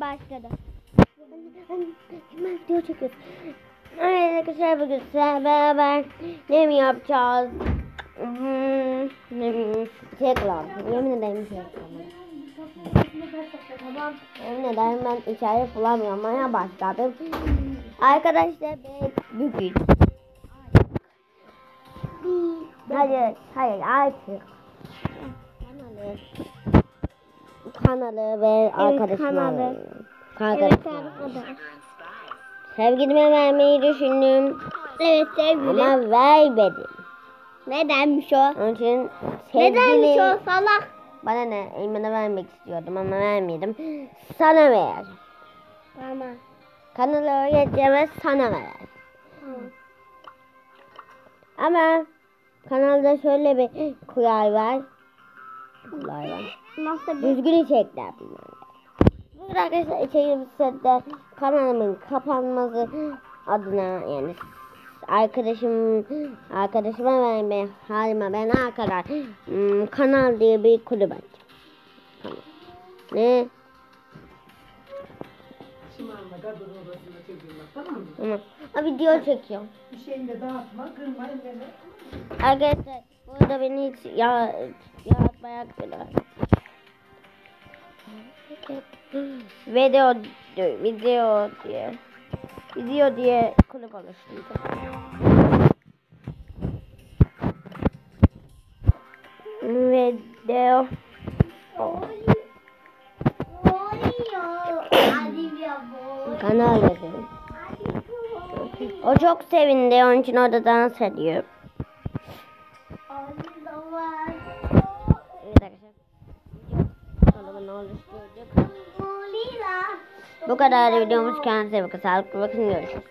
başladı. Hemen video çekiyoruz. Evet arkadaşlar bugün sizlerle beraber ne mi yapacağız? Hmm, ne bileyim, şey. Yemin ederim şey. Tamam. Yemin ederim ben içeri falan yapmaya başladım. Arkadaşlar ben bugün Hayır, hayır artık kanalı kanalı ve arkadaşıma kanalı. Evet Arkadaşıma. arkadaşlar. Sevgilime vermeyi düşündüm Evet sevgili. ama vermedim. Nedenmiş o? Onun için Nedenmiş sevgili o salak? bana ne Eymen'e vermek istiyordum ama vermedim. Sana ver. Tamam. Kanalı öğreteceğim ve sana ver. Ama kanalda şöyle bir kural var. Kural var. Nasıl bir Düzgün içerikler bunlar. Burada arkadaşlar içerimizde de kanalımın kapanması adına yani arkadaşım arkadaşıma verme halime ben kadar hmm, kanal diye bir kulüp açacağım. Tamam. Ne? Tamam video çekiyorum. Bir şeyini de dağıtma, kırma ellerini. Arkadaşlar burada beni hiç ya yaratmaya kadar. Video video diye video diye kulüp oluşturdum. Video kanal dedim. O çok sevindi onun için orada dans ediyor. Bu kadar videomuz kendinize bakın. Sağlıklı bakın görüşürüz.